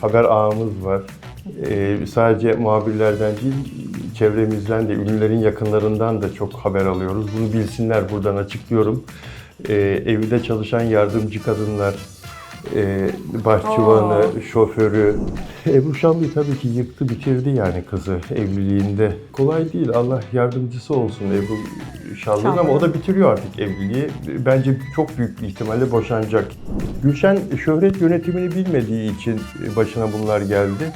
haber ağımız var. Ee, sadece muhabirlerden değil, çevremizden de, ünlülerin yakınlarından da çok haber alıyoruz. Bunu bilsinler buradan açıklıyorum. Ee, evde çalışan yardımcı kadınlar, e, bahçıvanı, şoförü. Ebru Şamlı tabii ki yıktı, bitirdi yani kızı evliliğinde. Kolay değil, Allah yardımcısı olsun Ebru Şallı'nın ama o da bitiriyor artık evliliği. Bence çok büyük bir ihtimalle boşanacak. Gülşen şöhret yönetimini bilmediği için başına bunlar geldi.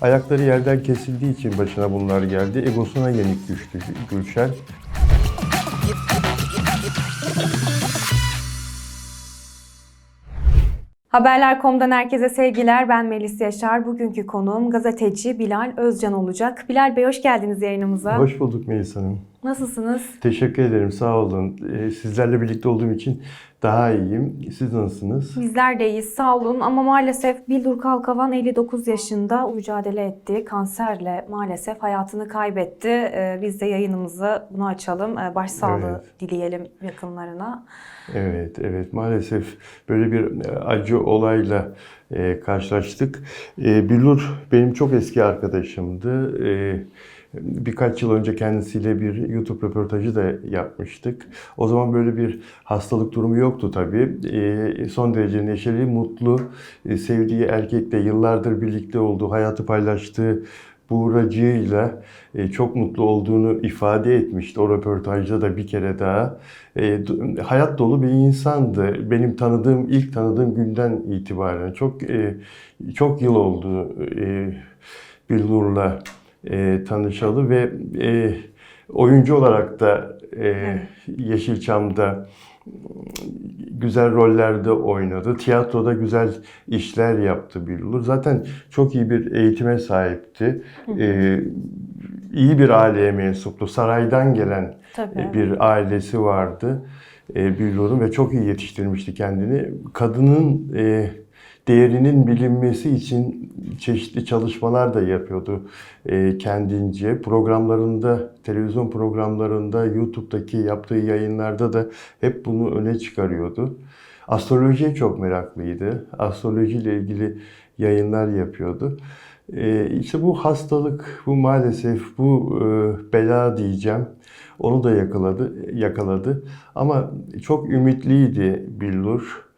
Ayakları yerden kesildiği için başına bunlar geldi. Egosuna yenik düştü Gülşen. Haberler.com'dan herkese sevgiler. Ben Melis Yaşar. Bugünkü konuğum gazeteci Bilal Özcan olacak. Bilal Bey hoş geldiniz yayınımıza. Hoş bulduk Melis Hanım. Nasılsınız? Teşekkür ederim, sağ olun. Ee, Sizlerle birlikte olduğum için daha iyiyim. Siz nasılsınız? Bizler de iyiyiz sağ olun ama maalesef Bildur Kalkavan 59 yaşında mücadele etti. Kanserle maalesef hayatını kaybetti. Ee, Biz de yayınımızı bunu açalım. Ee, Başsağlığı Evet. dileyelim yakınlarına. Evet, evet. Maalesef böyle bir e, acı olayla e, karşılaştık. E, Billur benim çok eski arkadaşımdı. E, birkaç yıl önce kendisiyle bir YouTube röportajı da yapmıştık. O zaman böyle bir hastalık durumu yoktu tabii. E, son derece neşeli, mutlu, e, sevdiği erkekle yıllardır birlikte olduğu, hayatı paylaştığı Buğracı'yla e, çok mutlu olduğunu ifade etmişti o röportajda da bir kere daha. E, hayat dolu bir insandı. Benim tanıdığım, ilk tanıdığım günden itibaren çok çok yıl oldu e, Billur'la e, tanışalı ve e, oyuncu olarak da e, Yeşilçam'da güzel rollerde oynadı. Tiyatroda güzel işler yaptı Billur. Zaten çok iyi bir eğitime sahipti. Ee, iyi bir aileye mensuptu. Saraydan gelen Tabii. bir ailesi vardı e, Billur'un ve çok iyi yetiştirmişti kendini. Kadının e, değerinin bilinmesi için çeşitli çalışmalar da yapıyordu e, kendince. Programlarında, televizyon programlarında, YouTube'daki yaptığı yayınlarda da hep bunu öne çıkarıyordu. Astrolojiye çok meraklıydı. Astrolojiyle ilgili yayınlar yapıyordu. E, işte bu hastalık, bu maalesef bu e, bela diyeceğim. Onu da yakaladı, yakaladı. Ama çok ümitliydi Billur.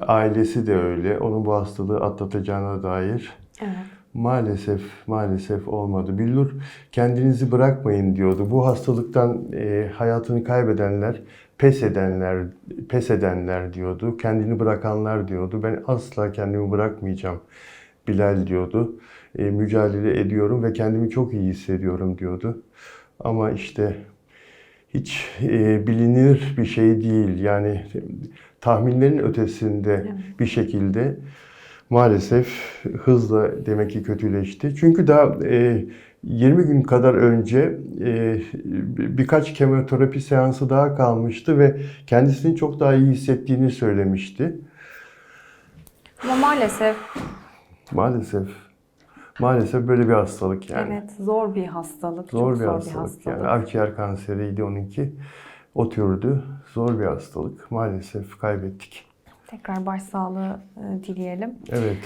Ailesi de öyle. Onun bu hastalığı atlatacağına dair. Evet. Maalesef, maalesef olmadı. Billur kendinizi bırakmayın diyordu. Bu hastalıktan e, hayatını kaybedenler, pes edenler, pes edenler diyordu. Kendini bırakanlar diyordu. Ben asla kendimi bırakmayacağım Bilal diyordu. E, mücadele ediyorum ve kendimi çok iyi hissediyorum diyordu. Ama işte hiç e, bilinir bir şey değil. Yani tahminlerin ötesinde bir şekilde maalesef hızla demek ki kötüleşti. Çünkü daha e, 20 gün kadar önce e, birkaç kemoterapi seansı daha kalmıştı ve kendisini çok daha iyi hissettiğini söylemişti. Ama maalesef Maalesef. Maalesef böyle bir hastalık yani. evet zor bir hastalık. Zor çok bir zor hastalık, bir hastalık. yani. Akciğer kanseriydi onunki. O türdü. Zor bir hastalık. Maalesef kaybettik. Tekrar başsağlığı e, dileyelim. Evet.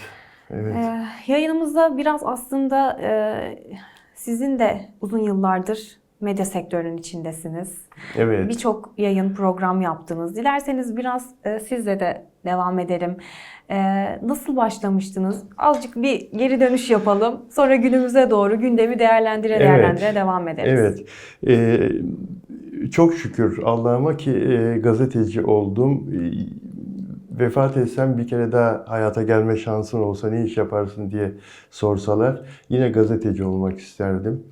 Evet. Ee, yayınımızda biraz aslında e, sizin de uzun yıllardır medya sektörünün içindesiniz. Evet. Birçok yayın program yaptınız. Dilerseniz biraz e, sizle de devam edelim. E, nasıl başlamıştınız? Azıcık bir geri dönüş yapalım. Sonra günümüze doğru gündemi değerlendire Evet. değerlendire devam ederiz. Evet. Ee, çok şükür Allah'ıma ki e, gazeteci oldum. E, Vefat etsem bir kere daha hayata gelme şansın olsa ne iş yaparsın diye sorsalar yine gazeteci olmak isterdim.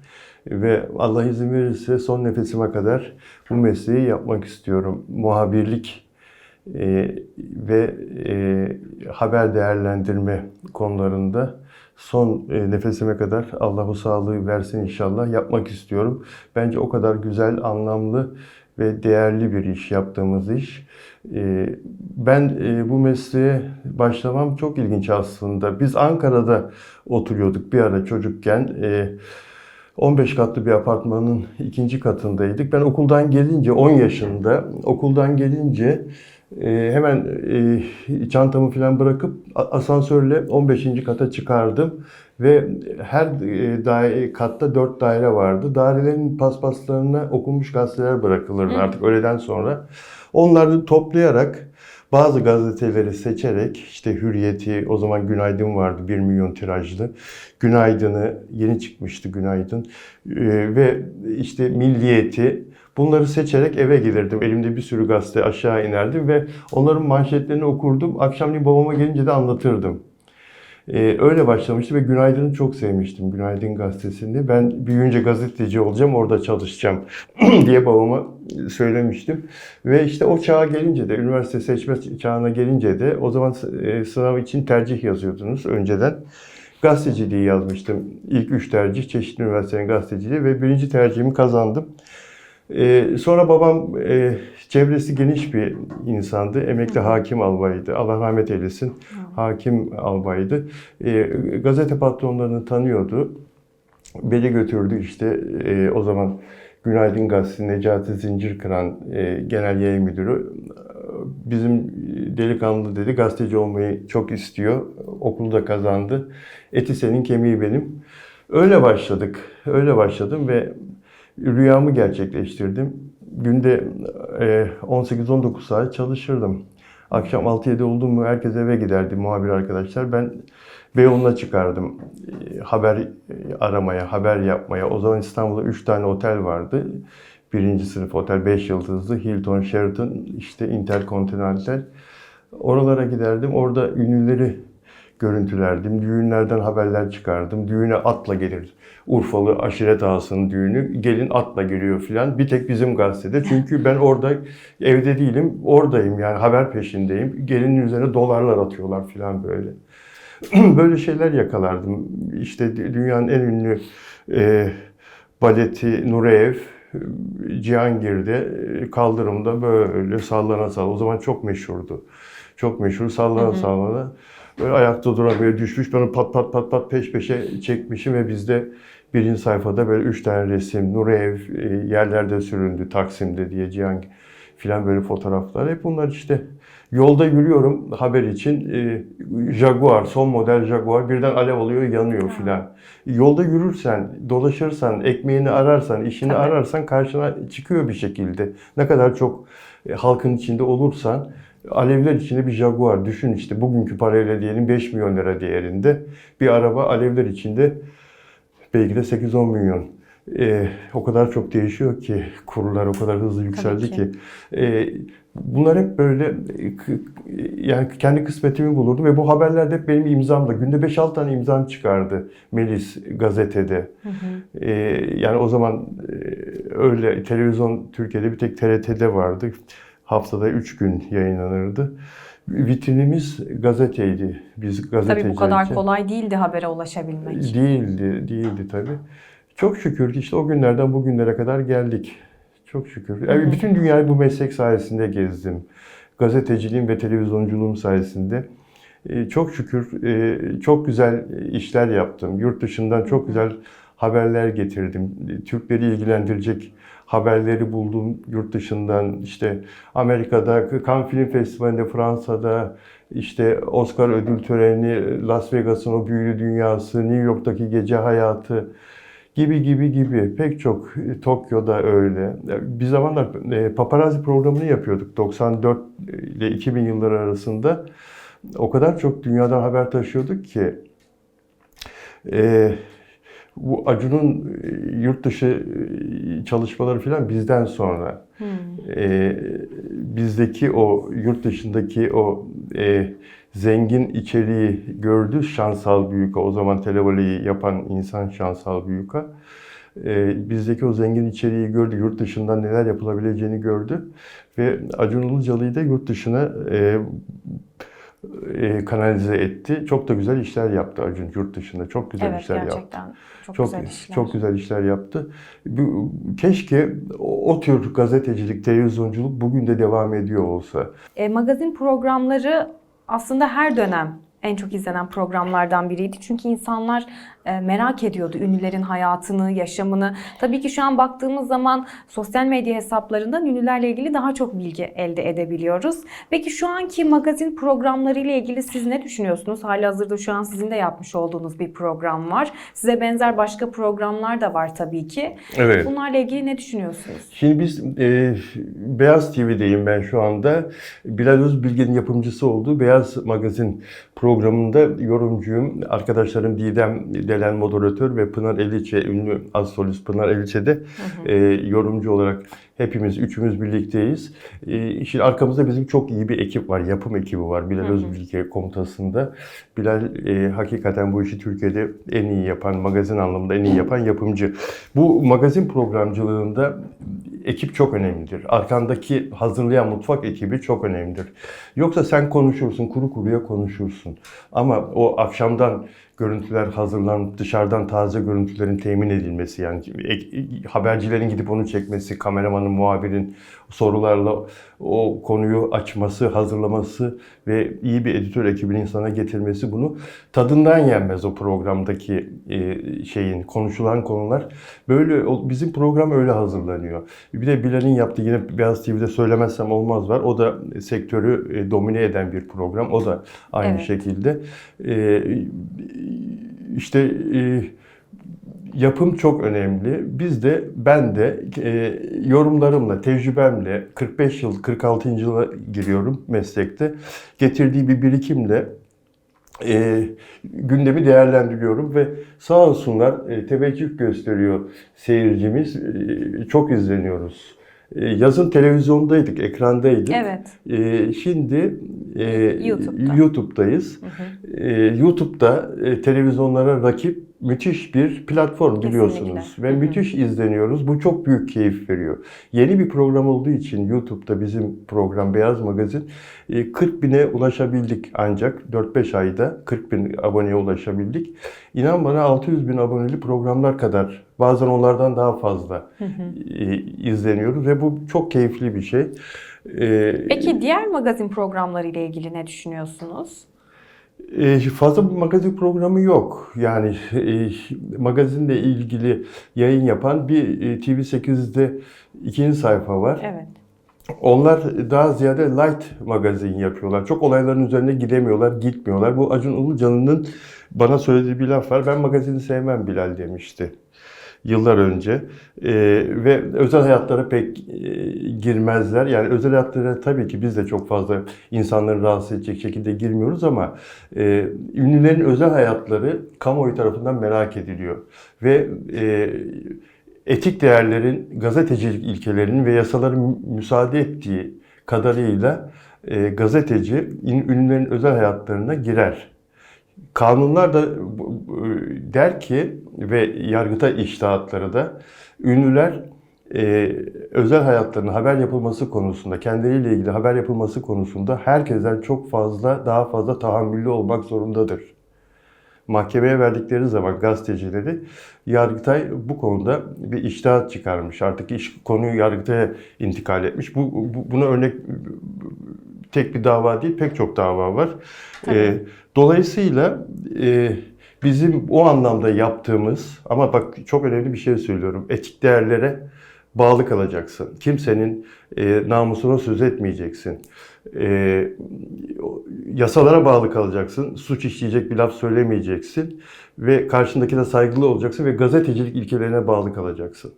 Ve Allah izin verirse son nefesime kadar bu mesleği yapmak istiyorum. Muhabirlik e, ve e, haber değerlendirme konularında son e, nefesime kadar Allah bu sağlığı versin inşallah yapmak istiyorum. Bence o kadar güzel, anlamlı ve değerli bir iş yaptığımız iş. E, ben e, bu mesleğe başlamam çok ilginç aslında. Biz Ankara'da oturuyorduk bir ara çocukken. E, 15 katlı bir apartmanın ikinci katındaydık. Ben okuldan gelince 10 yaşında okuldan gelince E, hemen e, çantamı falan bırakıp asansörle 15. kata çıkardım ve her e, daire, katta 4 daire vardı. Dairelerin paspaslarına okunmuş gazeteler bırakılırdı Hı. artık öğleden sonra. Onları toplayarak bazı gazeteleri seçerek işte Hürriyet'i o zaman Günaydın vardı 1 milyon tirajlı. Günaydın'ı yeni çıkmıştı Günaydın Ee, ve işte Milliyet'i bunları seçerek eve gelirdim. Elimde bir sürü gazete aşağı inerdim ve onların manşetlerini okurdum. Akşamleyin babama gelince de anlatırdım. Ee, öyle başlamıştı ve Günaydın'ı çok sevmiştim. Günaydın gazetesini. Ben büyüyünce gazeteci olacağım, orada çalışacağım diye babama söylemiştim. Ve işte o çağa gelince de, üniversite seçme çağına gelince de o zaman e, sınav için tercih yazıyordunuz önceden. Gazeteciliği yazmıştım. İlk üç tercih çeşitli üniversitelerin gazeteciliği ve birinci tercihimi kazandım. Ee, sonra babam e, çevresi geniş bir insandı. Emekli hakim albayıydı. Allah rahmet eylesin. Hakim albaydı. Ee, gazete patronlarını tanıyordu. Beni götürdü işte e, o zaman Günaydın Gazetesi Necati Zincirkıran e, genel yayın müdürü. Bizim delikanlı dedi gazeteci olmayı çok istiyor. Okulu da kazandı. Eti senin kemiği benim. Öyle başladık. Öyle başladım ve rüyamı gerçekleştirdim. Günde e, 18-19 saat çalışırdım. Akşam 6-7 oldu mu herkes eve giderdi muhabir arkadaşlar. Ben Beyoğlu'na çıkardım e, haber e, aramaya, haber yapmaya. O zaman İstanbul'da 3 tane otel vardı. Birinci sınıf otel, 5 yıldızlı, Hilton, Sheraton, işte Intercontinental. Oralara giderdim. Orada ünlüleri görüntülerdim. Düğünlerden haberler çıkardım. Düğüne atla gelir. Urfalı aşiret ağasının düğünü. Gelin atla geliyor filan. Bir tek bizim gazetede. Çünkü ben orada evde değilim. Oradayım yani haber peşindeyim. Gelinin üzerine dolarlar atıyorlar filan böyle. böyle şeyler yakalardım. İşte dünyanın en ünlü e, baleti Nureyev Cihangir'de e, kaldırımda böyle sallana sallana. O zaman çok meşhurdu. Çok meşhur sallana sallana. Böyle ayakta duramıyor düşmüş. Ben pat pat pat pat peş peşe çekmişim ve bizde birinci sayfada böyle üç tane resim. Nureyev e, yerlerde süründü Taksim'de diye Cihangir filan böyle fotoğraflar. Hep bunlar işte Yolda yürüyorum haber için. E, Jaguar, son model Jaguar birden alev alıyor, yanıyor filan. Yolda yürürsen, dolaşırsan, ekmeğini ararsan, işini Tabii. ararsan karşına çıkıyor bir şekilde. Ne kadar çok e, halkın içinde olursan alevler içinde bir Jaguar düşün işte bugünkü parayla diyelim 5 milyon lira değerinde bir araba alevler içinde belki de 8-10 milyon. E, o kadar çok değişiyor ki kurlar o kadar hızlı yükseldi ki. ki. E, bunlar hep böyle e, yani kendi kısmetimi bulurdu ve bu haberlerde hep benim imzamla günde 5-6 tane imzam çıkardı Melis gazetede. Hı hı. E, yani o zaman e, öyle televizyon Türkiye'de bir tek TRT'de vardı. Haftada 3 gün yayınlanırdı. Vitrinimiz gazeteydi. Biz Tabii gazetecilerken. bu kadar kolay değildi habere ulaşabilmek. Değildi, değildi tabii. Çok şükür ki işte o günlerden bugünlere kadar geldik. Çok şükür. Yani bütün dünyayı bu meslek sayesinde gezdim. Gazeteciliğim ve televizyonculuğum sayesinde. Ee, Çok şükür e, çok güzel işler yaptım. Yurt dışından çok güzel haberler getirdim. Türkleri ilgilendirecek haberleri buldum yurt dışından. İşte Amerika'da, Cannes Film Festivali'nde, Fransa'da, işte Oscar ödül töreni, Las Vegas'ın o büyülü dünyası, New York'taki gece hayatı gibi gibi gibi pek çok e, Tokyo'da öyle. Bir zamanlar e, paparazzi programını yapıyorduk 94 ile 2000 yılları arasında. O kadar çok dünyadan haber taşıyorduk ki e, bu Acun'un e, yurt dışı e, çalışmaları falan bizden sonra Hmm. e, bizdeki o yurt dışındaki o e, zengin içeriği gördü Şansal Büyük'a. O zaman televoleyi yapan insan Şansal Büyük'a. E, bizdeki o zengin içeriği gördü. Yurt dışından neler yapılabileceğini gördü. Ve Acun Ilıcalı'yı da yurt dışına e, e, kanalize etti. Çok da güzel işler yaptı Acun yurt dışında. Çok güzel Evet işler yaptı. gerçekten çok, Çok güzel işler. çok güzel işler yaptı. Keşke o, o tür gazetecilik, televizyonculuk bugün de devam ediyor olsa. E, magazin programları aslında her dönem en çok izlenen programlardan biriydi. Çünkü insanlar merak ediyordu ünlülerin hayatını, yaşamını. Tabii ki şu an baktığımız zaman sosyal medya hesaplarından ünlülerle ilgili daha çok bilgi elde edebiliyoruz. Peki şu anki magazin programları ile ilgili siz ne düşünüyorsunuz? Halihazırda şu an sizin de yapmış olduğunuz bir program var. Size benzer başka programlar da var tabii ki. Evet. Bunlarla ilgili ne düşünüyorsunuz? Şimdi biz e, Beyaz TV'deyim ben şu anda. Bilal Özbilge'nin yapımcısı olduğu Beyaz Magazin programında yorumcuyum. Arkadaşlarım Didem Delen moderatör ve Pınar Eliçe, ünlü astrolist Pınar Eliçe de e, yorumcu olarak hepimiz, üçümüz birlikteyiz. E, şimdi arkamızda bizim çok iyi bir ekip var, yapım ekibi var Bilal Özbilge komutasında. Bilal e, hakikaten bu işi Türkiye'de en iyi yapan, magazin anlamında en iyi yapan yapımcı. Bu magazin programcılığında ekip çok önemlidir. Arkandaki hazırlayan mutfak ekibi çok önemlidir. Yoksa sen konuşursun, kuru kuruya konuşursun. Ama o akşamdan görüntüler hazırlanıp dışarıdan taze görüntülerin temin edilmesi yani ek- habercilerin gidip onu çekmesi, kameramanın, muhabirin sorularla o konuyu açması, hazırlaması ve iyi bir editör ekibinin sana getirmesi bunu tadından yenmez o programdaki e, şeyin konuşulan konular. Böyle bizim program öyle hazırlanıyor. Bir de Bilal'in yaptığı yine Beyaz TV'de söylemezsem olmaz var. O da sektörü e, domine eden bir program. O da aynı Evet. şekilde. E, işte e, yapım çok önemli. Biz de ben de e, yorumlarımla, tecrübemle 45 yıl, 46. yıla giriyorum meslekte. Getirdiği bir birikimle e, gündemi değerlendiriyorum ve sağ olsunlar e, teveccüh gösteriyor seyircimiz. E, çok izleniyoruz. E, yazın televizyondaydık, ekrandaydık. Evet. E, şimdi e, YouTube'da. YouTube'dayız. E, YouTube'da e, televizyonlara rakip müthiş bir platform biliyorsunuz Kesinlikle. ve Hı hı. müthiş izleniyoruz. Bu çok büyük keyif veriyor. Yeni bir program olduğu için YouTube'da bizim program Beyaz Magazin e, 40 bine ulaşabildik ancak 4-5 ayda 40 bin aboneye ulaşabildik. İnan bana 600 bin aboneli programlar kadar bazen onlardan daha fazla e, izleniyoruz ve bu çok keyifli bir şey. E, Peki diğer magazin programları ile ilgili ne düşünüyorsunuz? E, fazla bir magazin programı yok. Yani e, magazinle ilgili yayın yapan bir e, TV8'de ikinci sayfa var. Evet. Onlar daha ziyade light magazin yapıyorlar. Çok olayların üzerine gidemiyorlar, gitmiyorlar. Bu Acun Ilıcalı'nın bana söylediği bir laf var. Ben magazini sevmem Bilal demişti yıllar önce. Ee, ve özel hayatlara pek e, girmezler. Yani özel hayatlara tabii ki biz de çok fazla insanları rahatsız edecek şekilde girmiyoruz ama e, ünlülerin özel hayatları kamuoyu tarafından merak ediliyor. Ve e, etik değerlerin, gazetecilik ilkelerinin ve yasaların mü- müsaade ettiği kadarıyla e, gazeteci in- ünlülerin özel hayatlarına girer. Kanunlar da der ki ve yargıta iştahatları da ünlüler e, özel hayatlarının haber yapılması konusunda, kendileriyle ilgili haber yapılması konusunda herkesten çok fazla, daha fazla tahammüllü olmak zorundadır mahkemeye verdikleri zaman gazetecileri Yargıtay bu konuda bir iştahat çıkarmış. Artık iş konuyu Yargıtay'a intikal etmiş. Bu, bu buna örnek tek bir dava değil, pek çok dava var. Tabii. Ee, dolayısıyla e, bizim o anlamda yaptığımız ama bak çok önemli bir şey söylüyorum. Etik değerlere bağlı kalacaksın. Kimsenin e, namusuna söz etmeyeceksin. E, yasalara bağlı kalacaksın. Suç işleyecek bir laf söylemeyeceksin. Ve karşındakine saygılı olacaksın ve gazetecilik ilkelerine bağlı kalacaksın.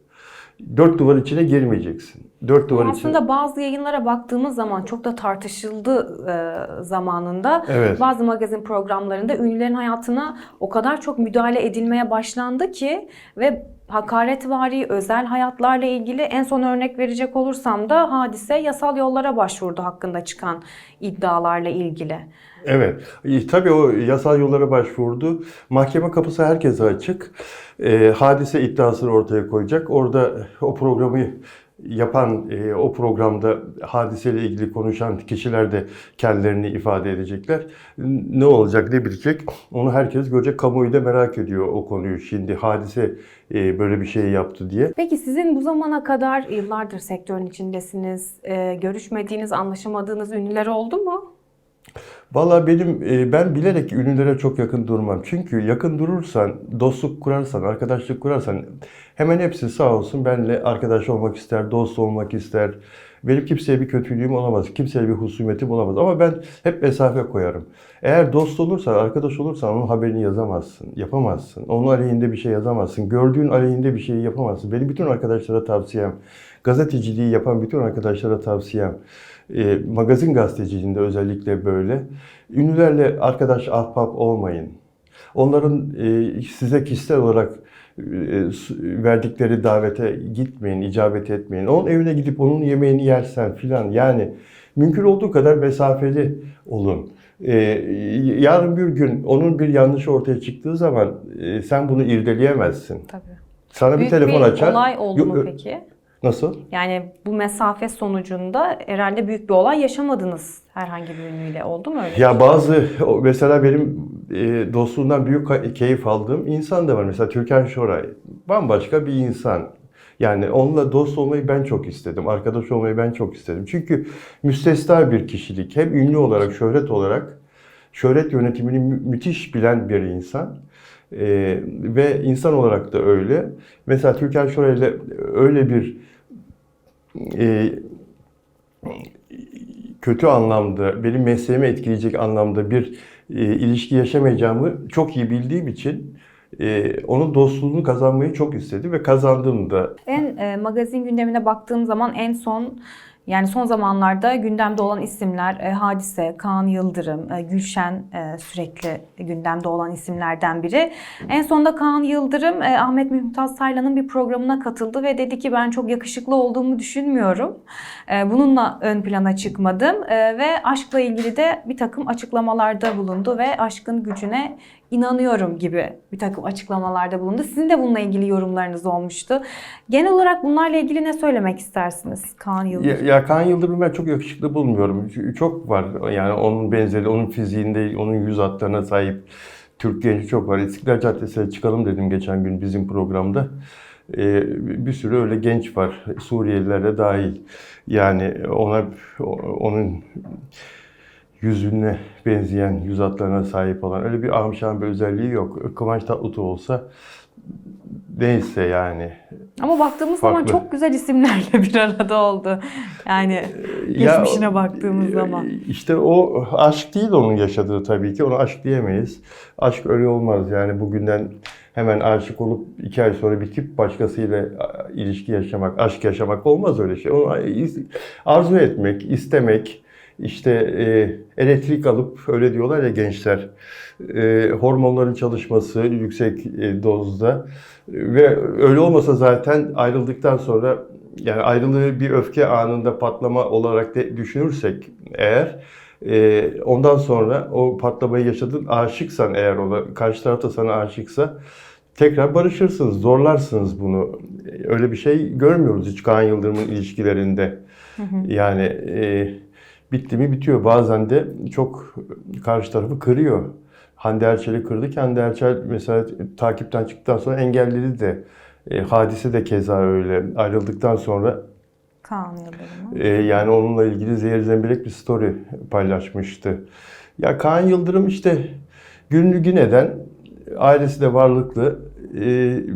Dört duvar içine girmeyeceksin. Dört duvar içine... Aslında bazı yayınlara baktığımız zaman çok da tartışıldı e, zamanında. Evet. Bazı magazin programlarında ünlülerin hayatına o kadar çok müdahale edilmeye başlandı ki ve hakaretvari özel hayatlarla ilgili en son örnek verecek olursam da hadise yasal yollara başvurdu hakkında çıkan iddialarla ilgili. Evet. E, Tabii o yasal yollara başvurdu. Mahkeme kapısı herkese açık. E, hadise iddiasını ortaya koyacak. Orada o programı yapan, e, o programda hadiseyle ilgili konuşan kişiler de kendilerini ifade edecekler. Ne olacak, ne bitecek onu herkes görecek. Kamuoyu da merak ediyor o konuyu. Şimdi hadise e, böyle bir şey yaptı diye. Peki sizin bu zamana kadar yıllardır sektörün içindesiniz. e, görüşmediğiniz, anlaşamadığınız ünlüler oldu mu? Valla benim e, ben bilerek ünlülere çok yakın durmam. Çünkü yakın durursan, dostluk kurarsan, arkadaşlık kurarsan hemen hepsi sağ olsun benimle arkadaş olmak ister, dost olmak ister. Benim kimseye bir kötülüğüm olamaz, kimseye bir husumetim olamaz. Ama ben hep mesafe koyarım. Eğer dost olursan, arkadaş olursan onun haberini yazamazsın, yapamazsın. Onun aleyhinde bir şey yazamazsın. Gördüğün aleyhinde bir şey yapamazsın. Benim bütün arkadaşlara tavsiyem, gazeteciliği yapan bütün arkadaşlara tavsiyem, e, magazin gazeteciliğinde özellikle böyle. Ünlülerle arkadaş ahbap olmayın. Onların e, size kişisel olarak e, verdikleri davete gitmeyin, icabet etmeyin. Onun evine gidip onun yemeğini yersen filan yani mümkün olduğu kadar mesafeli olun. E, yarın bir gün onun bir yanlışı ortaya çıktığı zaman e, sen bunu irdeleyemezsin. Tabii. Sana Büyük bir telefon bir açar. olay oldu mu peki? Nasıl? Yani bu mesafe sonucunda herhalde büyük bir olay yaşamadınız herhangi bir ünlüyle. Oldu mu öyle? Ya bazı mesela benim e, dostluğundan büyük keyif aldığım insan da var. Mesela Türkan Şoray. Bambaşka bir insan. Yani onunla dost olmayı ben çok istedim. Arkadaş olmayı ben çok istedim. Çünkü müstesna bir kişilik. Hem ünlü olarak, şöhret olarak şöhret yönetimini mü- müthiş bilen bir insan. E, ve insan olarak da öyle. Mesela Türkan Şoray'la öyle bir e, kötü anlamda, benim mesleğimi etkileyecek anlamda bir e, ilişki yaşamayacağımı çok iyi bildiğim için e, onun dostluğunu kazanmayı çok istedim ve kazandım. En e, magazin gündemine baktığım zaman en son yani son zamanlarda gündemde olan isimler e, Hadise, Kaan Yıldırım, e, Gülşen e, sürekli gündemde olan isimlerden biri. En sonunda Kaan Yıldırım e, Ahmet Mümtaz Taylan'ın bir programına katıldı ve dedi ki ben çok yakışıklı olduğumu düşünmüyorum. E, bununla ön plana çıkmadım E, ve aşkla ilgili de bir takım açıklamalarda bulundu ve aşkın gücüne inanıyorum gibi bir takım açıklamalarda bulundu. Sizin de bununla ilgili yorumlarınız olmuştu. Genel olarak bunlarla ilgili ne söylemek istersiniz Kaan Yıldırım? Ya, ya Kaan Yıldırım'ı ben çok yakışıklı bulmuyorum. Çok var yani onun benzeri, onun fiziğinde, onun yüz hatlarına sahip Türk genci çok var. İstiklal Caddesi'ne çıkalım dedim geçen gün bizim programda. Ee, bir sürü öyle genç var. Suriyeliler de dahil. Yani ona onun yüzüne benzeyen yüz hatlarına sahip olan öyle bir amşan bir özelliği yok. Kıvanç Tatlıtuğ olsa neyse yani. Ama baktığımız zaman Farklı. çok güzel isimlerle bir arada oldu. Yani geçmişine baktığımız zaman. İşte o aşk değil onun yaşadığı tabii ki. Ona aşk diyemeyiz. Aşk öyle olmaz yani bugünden hemen aşık olup iki ay sonra bitip başkasıyla ilişki yaşamak, aşk yaşamak olmaz öyle şey. Onu arzu etmek, istemek, işte e, elektrik alıp öyle diyorlar ya gençler. E, hormonların çalışması yüksek e, dozda ve öyle olmasa zaten ayrıldıktan sonra yani ayrılığı bir öfke anında patlama olarak de düşünürsek eğer e, ondan sonra o patlamayı yaşadın aşıksan eğer ona karşı taraf da sana aşıksa tekrar barışırsınız, zorlarsınız bunu. Öyle bir şey görmüyoruz hiç Kaan Yıldırım'ın ilişkilerinde. Yani e, bitti mi bitiyor. Bazen de çok karşı tarafı kırıyor. Hande Erçel'i kırdı Hande Erçel mesela takipten çıktıktan sonra engelledi de. E, hadise de keza öyle. Ayrıldıktan sonra Kaan Yıldırım'ı. e, yani onunla ilgili zehir zemberek bir story paylaşmıştı. Ya Kaan Yıldırım işte günlü gün eden, ailesi de varlıklı e,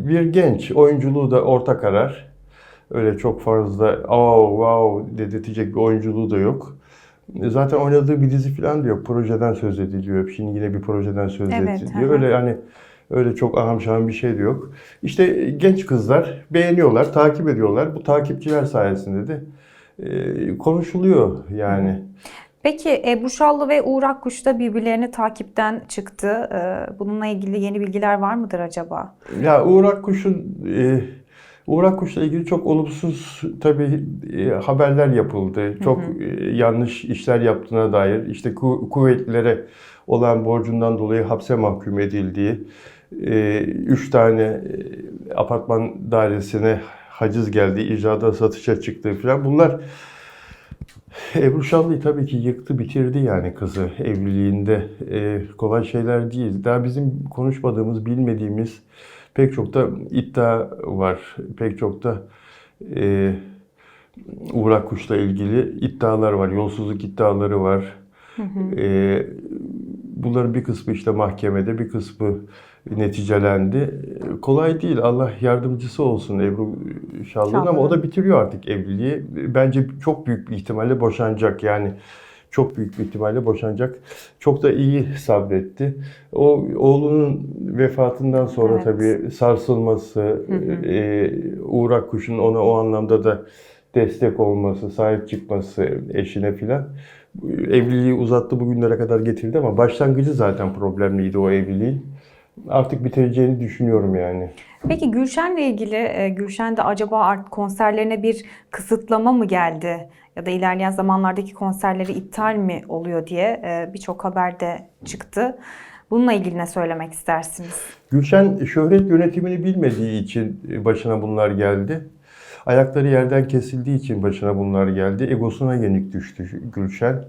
bir genç. Oyunculuğu da orta karar. Öyle çok fazla oh wow dedirtecek bir oyunculuğu da yok. E, Zaten oynadığı bir dizi falan da yok. Projeden söz ediliyor. Şimdi yine bir projeden söz Evet, ediliyor. hı. Öyle hani öyle çok aham şaham bir şey de yok. İşte genç kızlar beğeniyorlar, takip ediyorlar. Bu takipçiler sayesinde de e, konuşuluyor yani. Peki Ebru Şallı ve Uğur Akkuş da birbirlerini takipten çıktı. Ee, Bununla ilgili yeni bilgiler var mıdır acaba? Ya Uğur Akkuş'un e, Uğur Akkuş'la ilgili çok olumsuz tabii e, haberler yapıldı. Çok e, yanlış işler yaptığına dair işte ku- kuvvetlilere olan borcundan dolayı hapse mahkum edildiği, e, üç tane e, apartman dairesine haciz geldiği, icrada satışa çıktığı falan bunlar Ebru Şallı'yı tabii ki yıktı, bitirdi yani kızı evliliğinde. Ee, kolay şeyler değil. Daha bizim konuşmadığımız, bilmediğimiz pek çok da iddia var. Pek çok da e, Uğur Akkuş'la ilgili iddialar var. Yolsuzluk iddiaları var. E, bunların bir kısmı işte mahkemede, bir kısmı neticelendi. Kolay değil. Allah yardımcısı olsun Ebru Şallı'nın ama o da bitiriyor artık evliliği. Bence çok büyük bir ihtimalle boşanacak. Yani çok büyük bir ihtimalle boşanacak. Çok da iyi sabretti. O oğlunun vefatından sonra Evet. tabii sarsılması, e, Uğrak Kuş'un ona o anlamda da destek olması, sahip çıkması eşine filan evliliği uzattı bugünlere kadar getirdi ama başlangıcı zaten problemliydi o evliliğin. Artık bitireceğini düşünüyorum yani. Peki Gülşen'le ilgili e, Gülşen'de acaba art konserlerine bir kısıtlama mı geldi? Ya da ilerleyen zamanlardaki konserleri iptal mi oluyor diye e, birçok haberde çıktı. Bununla ilgili ne söylemek istersiniz? Gülşen şöhret yönetimini bilmediği için başına bunlar geldi. Ayakları yerden kesildiği için başına bunlar geldi. Egosuna yenik düştü Gülşen.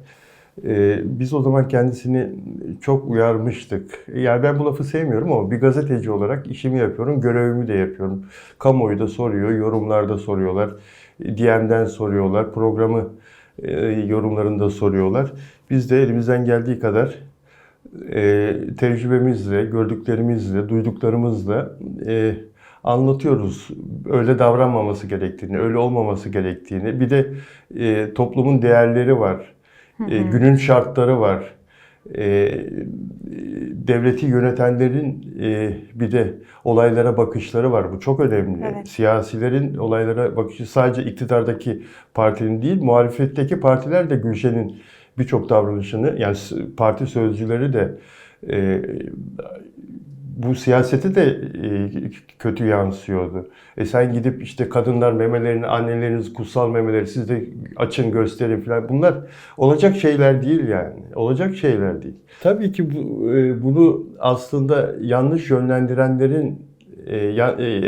Ee, biz o zaman kendisini çok uyarmıştık. Yani ben bu lafı sevmiyorum ama bir gazeteci olarak işimi yapıyorum, görevimi de yapıyorum. Kamuoyu da soruyor, yorumlarda soruyorlar, DM'den soruyorlar, programı e, yorumlarında soruyorlar. Biz de elimizden geldiği kadar e, tecrübemizle, gördüklerimizle, duyduklarımızla e, anlatıyoruz. Öyle davranmaması gerektiğini, öyle olmaması gerektiğini. Bir de toplumun değerleri var, e, günün şartları var. E, devleti yönetenlerin e, bir de olaylara bakışları var. Bu çok önemli. Evet. Siyasilerin olaylara bakışı sadece iktidardaki partinin değil, muhalefetteki partiler de Gülşen'in birçok davranışını, yani parti sözcüleri de e, bu siyasete de e, kötü yansıyordu. E sen gidip işte kadınlar memelerini, anneleriniz kutsal memeleri siz de açın gösterin falan. Bunlar olacak şeyler değil yani. Olacak şeyler değil. Tabii ki bu, e, bunu aslında yanlış yönlendirenlerin e,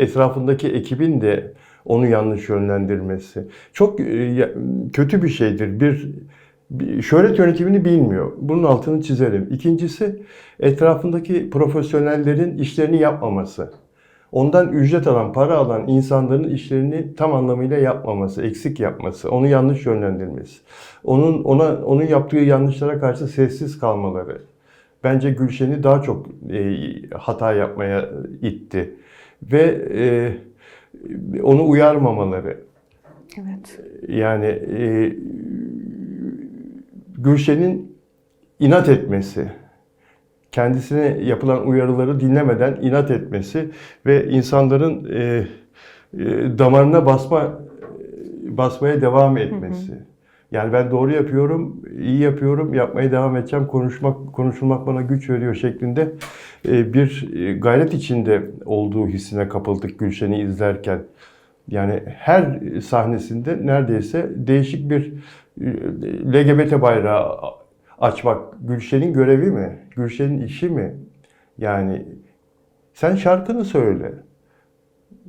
etrafındaki ekibin de onu yanlış yönlendirmesi. Çok kötü bir şeydir. Bir şöhret yönetimini bilmiyor. Bunun altını çizelim. İkincisi etrafındaki profesyonellerin işlerini yapmaması. Ondan ücret alan, para alan insanların işlerini tam anlamıyla yapmaması, eksik yapması, onu yanlış yönlendirmesi. Onun ona onun yaptığı yanlışlara karşı sessiz kalmaları. Bence Gülşen'i daha çok e, hata yapmaya itti ve e, onu uyarmamaları. Evet. Yani e, Gülşen'in inat etmesi, kendisine yapılan uyarıları dinlemeden inat etmesi ve insanların e, e, damarına basma basmaya devam etmesi. Yani ben doğru yapıyorum, iyi yapıyorum, yapmaya devam edeceğim, konuşmak konuşulmak bana güç veriyor şeklinde e, bir e, gayret içinde olduğu hissine kapıldık Gülşen'i izlerken. Yani her sahnesinde neredeyse değişik bir LGBT bayrağı açmak Gülşen'in görevi mi? Gülşen'in işi mi? Yani sen şarkını söyle.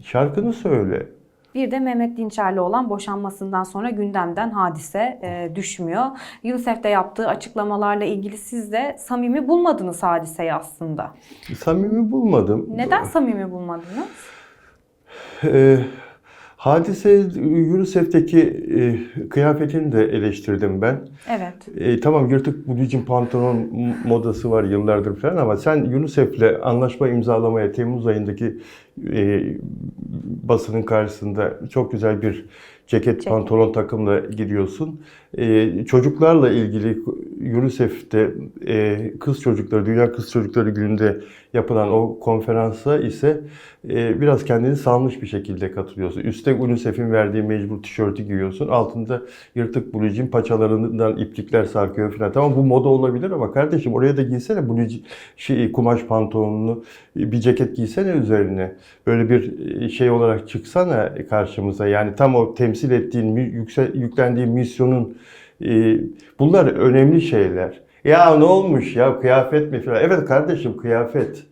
Şarkını söyle. Bir de Mehmet Dinçer'le olan boşanmasından sonra gündemden hadise e, düşmüyor. Yusuf de yaptığı açıklamalarla ilgili siz de samimi bulmadınız hadiseyi aslında. Samimi bulmadım. Neden samimi bulmadınız? Ee, hadise Yunusef'teki e, kıyafetini de eleştirdim ben. Evet. E, tamam yırtık bulicin pantolon modası var yıllardır falan ama sen Yunusef'le anlaşma imzalamaya Temmuz ayındaki e, basının karşısında çok güzel bir ceket, Ceket. pantolon takımla gidiyorsun. E, çocuklarla ilgili Unicef'te e, kız çocukları, Dünya Kız Çocukları Günü'nde yapılan o konferansa ise e, biraz kendini salmış bir şekilde katılıyorsun. Üste UNICEF'in verdiği mecbur tişörtü giyiyorsun. Altında yırtık blucin paçalarından iplikler sarkıyor falan. Tamam bu moda olabilir ama kardeşim oraya da giysene blucin, şey, kumaş pantolonunu, bir ceket giysene üzerine. Böyle bir şey olarak çıksana karşımıza. Yani tam o temsil ettiğin, yüksel, yüklendiğin misyonun e, bunlar önemli şeyler. Ya ne olmuş ya kıyafet mi falan. Evet kardeşim kıyafet.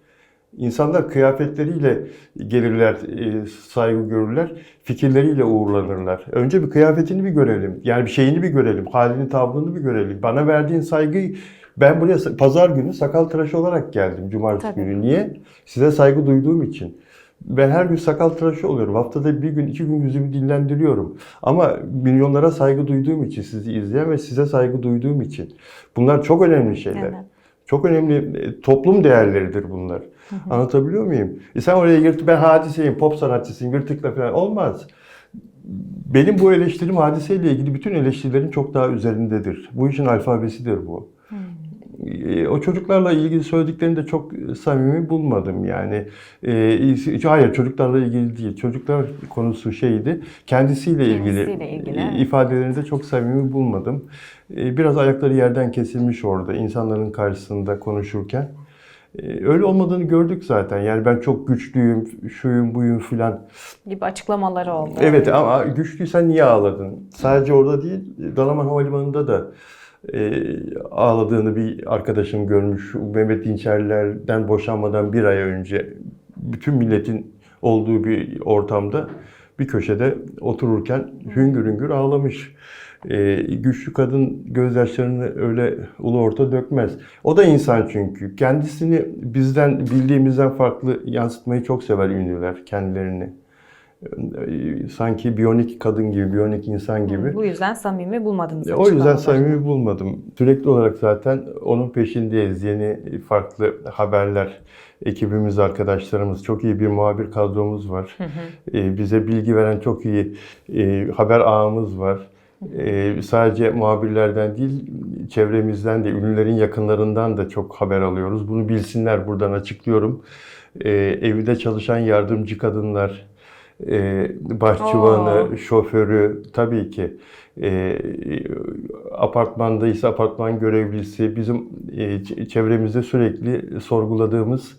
İnsanlar kıyafetleriyle gelirler, e, saygı görürler, fikirleriyle uğurlanırlar. Önce bir kıyafetini bir görelim. Yani bir şeyini bir görelim, halini, tavrını bir görelim. Bana verdiğin saygıyı ben buraya pazar günü sakal tıraşı olarak geldim cumartesi Tabii. günü. Niye? Size saygı duyduğum için. Ben her gün sakal tıraşı oluyorum. Haftada bir gün, iki gün yüzümü dinlendiriyorum. Ama milyonlara saygı duyduğum için, sizi izleyen ve size saygı duyduğum için. Bunlar çok önemli şeyler. Evet. Çok önemli e, toplum değerleridir bunlar. Anlatabiliyor muyum? E sen oraya girt, ben hadiseyim, pop sanatçısıyım, yırtıkla falan olmaz. Benim bu eleştirim hadiseyle ilgili bütün eleştirilerin çok daha üzerindedir. Bu işin alfabesidir bu. E, O çocuklarla ilgili söylediklerini de çok samimi bulmadım yani. E, hayır çocuklarla ilgili değil. Çocuklar konusu şeydi. Kendisiyle ilgili, Kendisiyle ilgili, evet. ifadelerini de çok samimi bulmadım. E, Biraz ayakları yerden kesilmiş orada insanların karşısında konuşurken. E, Öyle olmadığını gördük zaten. Yani ben çok güçlüyüm, şuyum, buyum filan. Gibi açıklamaları oldu. Evet ama güçlüysen niye ağladın? Sadece orada değil, Dalaman Havalimanı'nda da e, ağladığını bir arkadaşım görmüş. Mehmet Dinçerler'den boşanmadan bir ay önce bütün milletin olduğu bir ortamda bir köşede otururken hüngür hüngür ağlamış. E, güçlü kadın gözyaşlarını öyle ulu orta dökmez. O da insan çünkü. Kendisini bizden bildiğimizden farklı yansıtmayı çok sever ünlüler kendilerini. E, sanki biyonik kadın gibi, biyonik insan gibi. Bu yüzden samimi bulmadınız. O yüzden samimi bulmadım. Sürekli olarak zaten onun peşindeyiz. Yeni farklı haberler. Ekibimiz, arkadaşlarımız, çok iyi bir muhabir kadromuz var. E, bize bilgi veren çok iyi e, haber ağımız var. E, sadece muhabirlerden değil, çevremizden de, ünlülerin yakınlarından da çok haber alıyoruz. Bunu bilsinler buradan açıklıyorum. E, evde çalışan yardımcı kadınlar, e, bahçıvanı, Oo. şoförü tabii ki e, apartmandaysa apartman görevlisi bizim e, çevremizde sürekli sorguladığımız,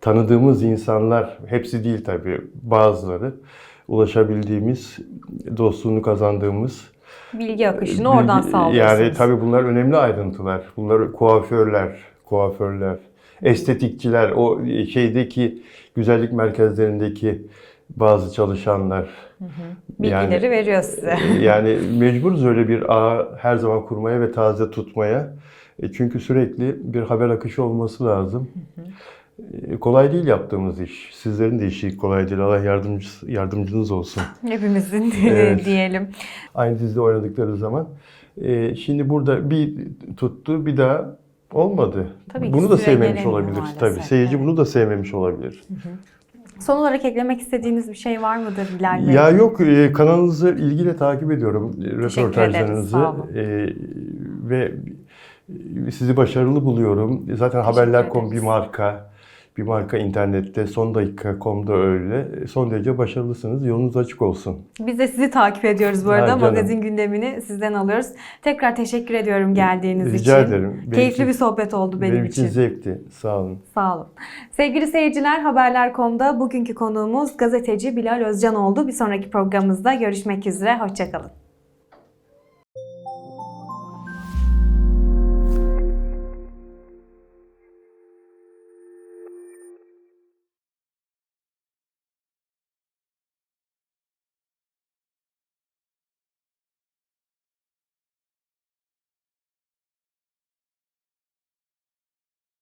tanıdığımız insanlar, hepsi değil tabii bazıları ulaşabildiğimiz, dostluğunu kazandığımız Bilgi akışını oradan Bilgi- sağlıyorsunuz. Yani tabii bunlar önemli ayrıntılar. Bunlar kuaförler, kuaförler, estetikçiler, o şeydeki güzellik merkezlerindeki bazı çalışanlar. Bilgileri veriyor size. Yani mecburuz öyle bir ağ her zaman kurmaya ve taze tutmaya. E, Çünkü sürekli bir haber akışı olması lazım. E, Kolay değil yaptığımız iş. Sizlerin de işi kolay değil. Allah yardımcısı, yardımcınız olsun. Hepimizin Evet. diyelim. Aynı dizide oynadıkları zaman. E, şimdi burada bir tuttu, bir daha olmadı. Tabii bunu da sevmemiş olabilir maalesef, tabii. Seyirci evet. bunu da sevmemiş olabilir. Son olarak eklemek istediğiniz bir şey var mıdır Bilal Bey? Ya yok e, kanalınızı ilgiyle takip ediyorum e, röportajlarınızı. E, ve sizi başarılı buluyorum. Zaten haberler.com bir marka. Bir marka internette. Son dakika.com'da öyle. Son derece başarılısınız. Yolunuz açık olsun. Biz de sizi takip ediyoruz bu arada. Ha. Magazin gündemini sizden alıyoruz. Tekrar teşekkür ediyorum geldiğiniz Rica için. ederim. Benim Keyifli için- bir sohbet oldu benim, Benim için. için zevkti. Sağ olun. Sağ olun. Sevgili seyirciler Haberler.com'da bugünkü konuğumuz gazeteci Bilal Özcan oldu. Bir sonraki programımızda görüşmek üzere. Hoşçakalın.